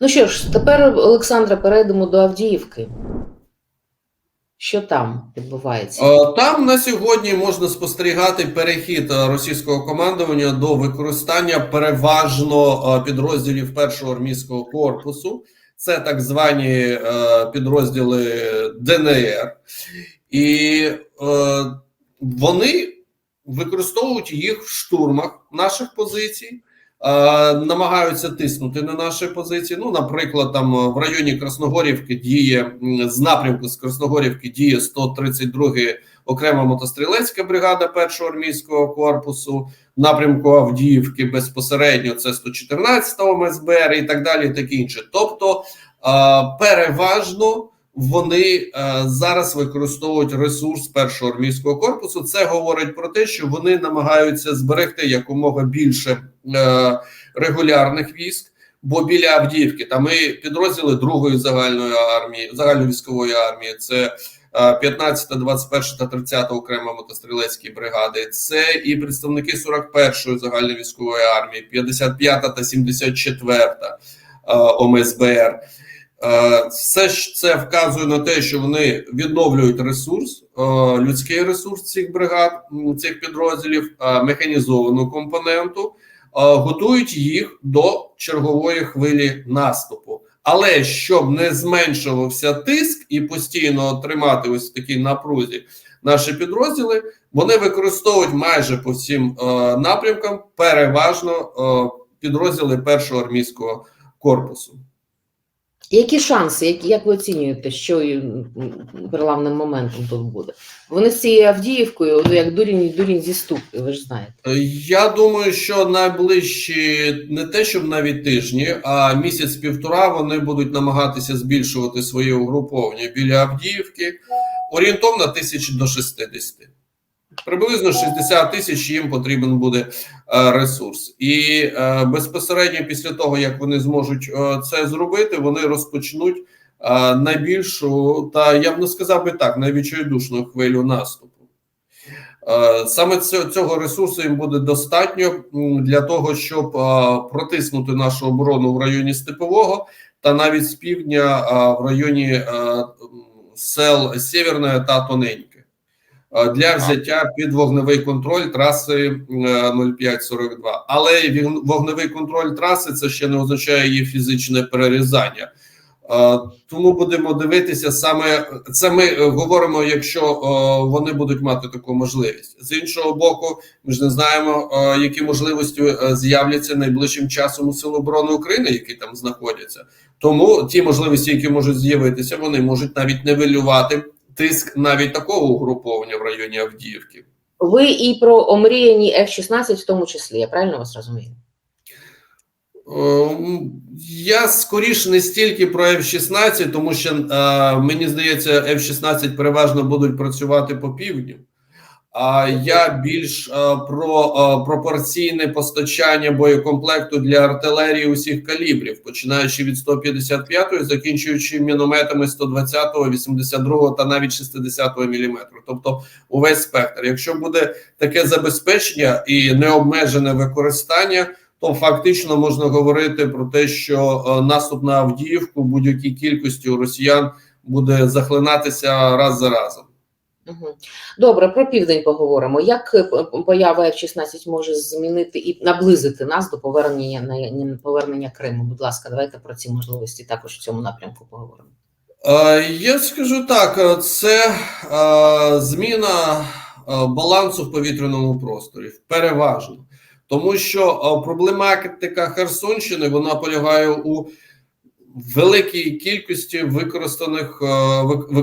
Ну що ж, тепер, Олександра, перейдемо до Авдіївки. Що там відбувається? Е, Там на сьогодні можна спостерігати перехід е, російського командування до використання переважно е, підрозділів першого армійського корпусу. Це так звані підрозділи ДНР, і вони використовують їх в штурмах наших позицій. Е, Намагаються тиснути на наші позиції. Ну, наприклад, там е, в районі Красногорівки діє з напрямку з Красногорівки діє 132 окрема мотострілецька бригада першого армійського корпусу. Напрямку Авдіївки безпосередньо це 114 МСБР і так далі, і таке інше. Тобто, е, переважно вони е, зараз використовують ресурс першого армійського корпусу. Це говорить про те, що вони намагаються зберегти якомога більше е, регулярних військ. Бо біля Авдіївки там і підрозділи другої загальної армії, загальновійськової армії, це е, 15, 21 та 30 окрема мотострілецькі бригади. Це і представники 41-ї загальновійськової армії, 55 та 74 е, ОМСБР. Е, Все ж це вказує на те, що вони відновлюють ресурс, е, людський ресурс цих бригад, цих підрозділів, е, механізовану компоненту, готують їх до чергової хвилі наступу. Але щоб не зменшувався тиск і постійно тримати ось в такій напрузі наші підрозділи, вони використовують майже по всім напрямкам переважно підрозділи першого армійського корпусу. Які шанси, як, як ви оцінюєте, що м, переламним моментом тут буде? Вони з цією Авдіївкою, ну, як дурінь, дурінь зі ступки, ви ж знаєте. Е, Я думаю, що найближчі не те, щоб навіть тижні, а місяць-півтора вони будуть намагатися збільшувати своє угруповання біля Авдіївки орієнтовно тисяч до 60. Приблизно 60 тисяч їм потрібен буде е, ресурс, і е, безпосередньо після того, як вони зможуть е, це зробити, вони розпочнуть найбільшу та я б не сказав би так, найвідчайдушну хвилю наступу. Саме цього, ресурсу їм буде достатньо для того, щоб протиснути нашу оборону в районі Степового та навіть з півдня в районі сел Сєвєрне та Тоненьке для взяття під вогневий контроль траси е, 0542. Але він- вогневий контроль траси це ще не означає її фізичне перерізання. Е, Тому будемо дивитися саме це. Ми е, говоримо, якщо е, вони будуть мати таку можливість. З іншого боку, ми ж не знаємо, е, які можливості е, з'являться найближчим часом у Сил оборони України, які там знаходяться. Тому ті можливості, які можуть з'явитися, вони можуть навіть нивелювати тиск навіть такого угруповання в районі Авдіївки. Ви і про омріяні F-16 в тому числі, я правильно вас розумію? Ем, Я скоріше не стільки про F-16, тому що е, мені здається, F-16 переважно будуть працювати по півдню. Я більш е, про е, пропорційне постачання боєкомплекту для артилерії усіх калібрів, починаючи від 155-ї, закінчуючи мінометами 120-го, 82-го та навіть 60-го мм. Тобто увесь спектр. Якщо буде таке забезпечення і необмежене використання то фактично можна говорити про те, що е, наступ на Авдіївку будь-якій кількості у росіян буде захлинатися раз за разом. Добре, про південь поговоримо. Як е, поява F-16 може змінити і наблизити нас до повернення на повернення Криму? Будь ласка, давайте про ці можливості також в цьому напрямку поговоримо. Е, Я скажу так: е, це зміна балансу в повітряному просторі переважно, тому що проблематика Херсонщини вона полягає у великій кількості використаних е,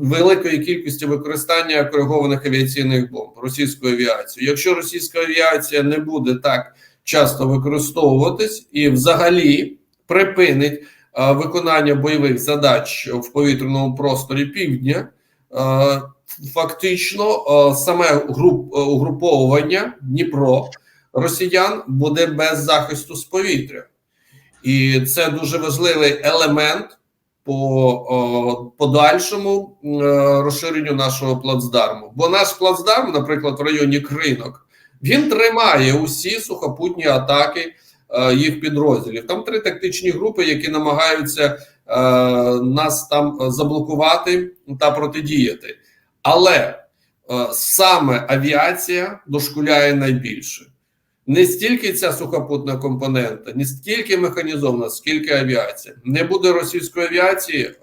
великої кількості використання коригованих авіаційних бомб російською авіацією. Якщо російська авіація не буде так часто використовуватись і взагалі припинить е, виконання бойових задач в повітряному просторі півдня, е, фактично саме груп, угруповування Дніпро росіян буде без захисту з повітря. І це дуже важливий елемент по подальшому е, розширенню нашого плацдарму. Бо наш плацдарм, наприклад, в районі Кринок, він тримає усі сухопутні атаки е, їх підрозділів. Там три тактичні групи, які намагаються е, нас там заблокувати та протидіяти. Але саме авіація дошкуляє найбільше. Не стільки ця сухопутна компонента, не стільки механізована, скільки авіація. Не буде російської авіації, е,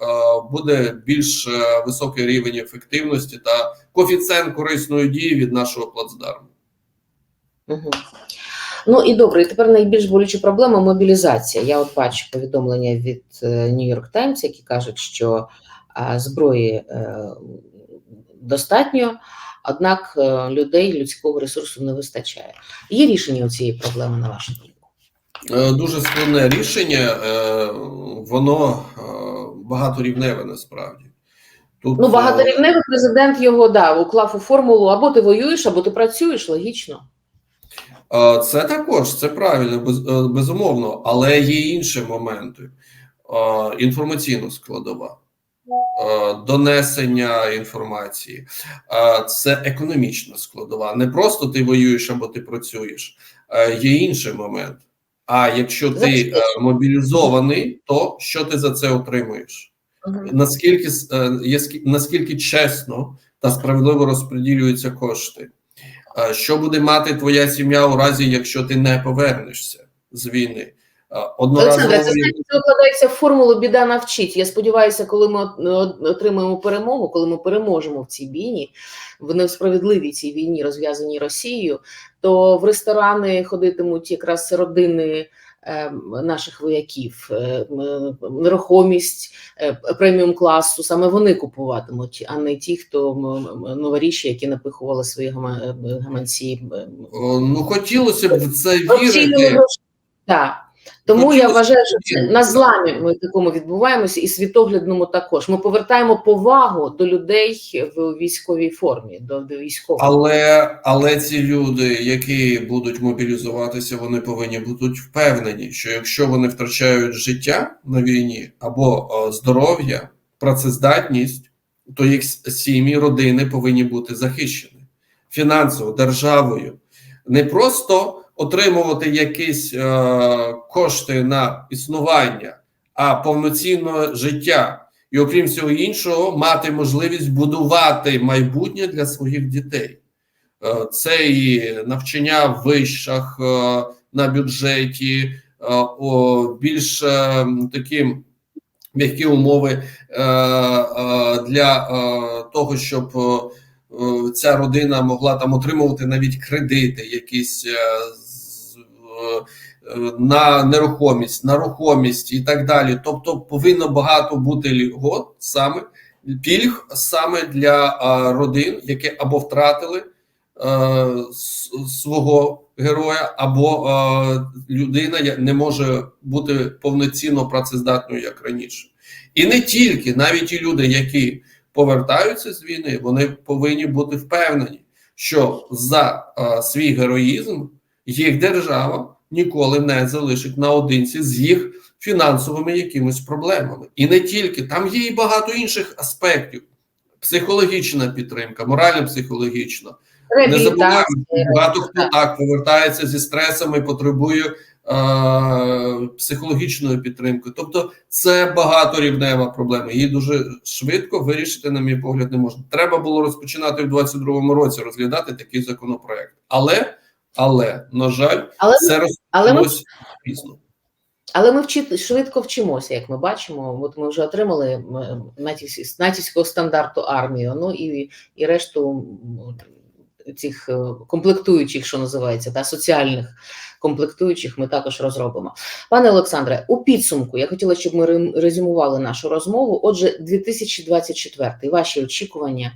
буде більш е, високий рівень ефективності та коефіцієнт корисної дії від нашого плацдарму. Ну і добре, і тепер найбільш болюча проблема мобілізація. Я от бачу повідомлення від New York Times, які кажуть, що зброї е, достатньо, однак е, людей, людського ресурсу не вистачає. Є рішення у цієї проблеми, на вашу думку? Е, Дуже складне рішення, е, воно багаторівневе насправді. Тут Ну, багаторівневий президент його да, уклав у формулу або ти воюєш, або ти працюєш, логічно. Це також це правильно, без, безумовно, але є інші моменти. Інформаційна складова, донесення інформації, е, це економічна складова. Не просто ти воюєш або ти працюєш, Е, є інший момент. А якщо ти е, мобілізований, то що ти за це отримуєш? наскільки е, наскільки чесно та справедливо розподілюються кошти. Е, Що буде мати твоя сім'я у разі, якщо ти не повернешся з війни? Е, Одноразово Олександре, це знаєте, це вкладається в формулу біда навчить. Я сподіваюся, коли ми от- отримаємо перемогу, коли ми переможемо в цій війні, в несправедливій цій війні, розв'язаній Росією, то в ресторани ходитимуть якраз родини. е, Наших вояків, е, нерухомість е, преміум класу, саме вони купуватимуть, а не ті, хто новоріші, які напихували свої гама- е, гаманці. е, ну хотілося б в це вірити. Так. Тому Ну, я вважаю, що це на зламі ми такому відбуваємося, і світоглядному також. Ми повертаємо повагу до людей в військовій формі, до, до військових. Але але ці люди, які будуть мобілізуватися, вони повинні бути впевнені, що якщо вони втрачають життя на війні або здоров'я, працездатність, то їх сім'ї, родини повинні бути захищені фінансово державою, не просто отримувати якісь е, кошти на існування, а повноцінне життя. І окрім всього іншого, мати можливість будувати майбутнє для своїх дітей. Е, Це і навчання в вишах е, на бюджеті, е, о, більш е, такі м'які умови е, е, для е, того, щоб е, ця родина могла там отримувати навіть кредити, якісь е, е, е, на нерухомість, на рухомість і так далі. Тобто повинно багато бути льгот саме пільг саме для е, родин, які або втратили е, свого героя, або е, людина не може бути повноцінно працездатною як раніше. І не тільки навіть і люди, які повертаються з війни, вони повинні бути впевнені, що за е, свій героїзм їх держава ніколи не залишить наодинці з їх фінансовими якимись проблемами. І не тільки там є і багато інших аспектів: психологічна підтримка, морально-психологічна. Не забуваємо, багато хто так повертається зі стресами, потребує е, психологічної підтримки. Тобто, це багаторівнева проблема. Її дуже швидко вирішити, на мій погляд, не можна. Треба було розпочинати в 22-му році розглядати такий законопроект. Але, але на жаль, Але, це але ми пізно. Але ми вчи, швидко вчимося, як ми бачимо. От ми вже отримали натівського стандарту армію, ну і, і решту цих е, комплектуючих, що називається, та соціальних комплектуючих, ми також розробимо. Пане Олександре, у підсумку я хотіла, щоб ми резюмували нашу розмову. Отже, 2024 ваші очікування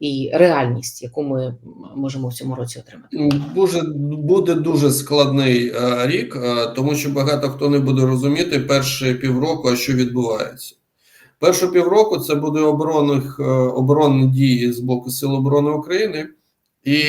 і реальність, яку ми можемо в цьому році отримати. Дуже буде дуже складний е, рік, е, тому що багато хто не буде розуміти перші півроку, а що відбувається. Перші півроку це буде оборонних е, оборонні дії з боку Сил оборони України, і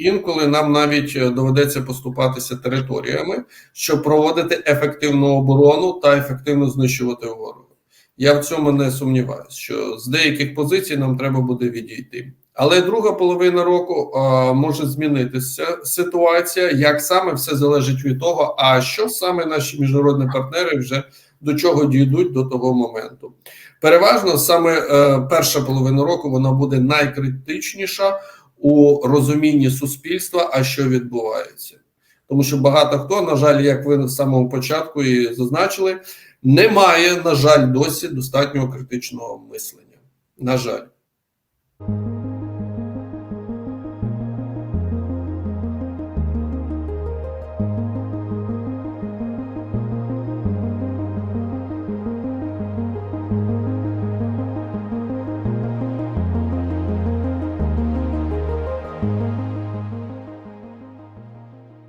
інколи нам навіть доведеться поступатися територіями, щоб проводити ефективну оборону та ефективно знищувати ворога. Я в цьому не сумніваюся, що з деяких позицій нам треба буде відійти. Але друга половина року е, може змінитися ситуація. Як саме все залежить від того, а що саме наші міжнародні партнери вже до чого дійдуть до того моменту. Переважно саме е, перша половина року вона буде найкритичніша у розумінні суспільства, а що відбувається. Тому що багато хто, на жаль, як ви з самого початку і зазначили, немає, на жаль, досі достатнього критичного мислення. На жаль.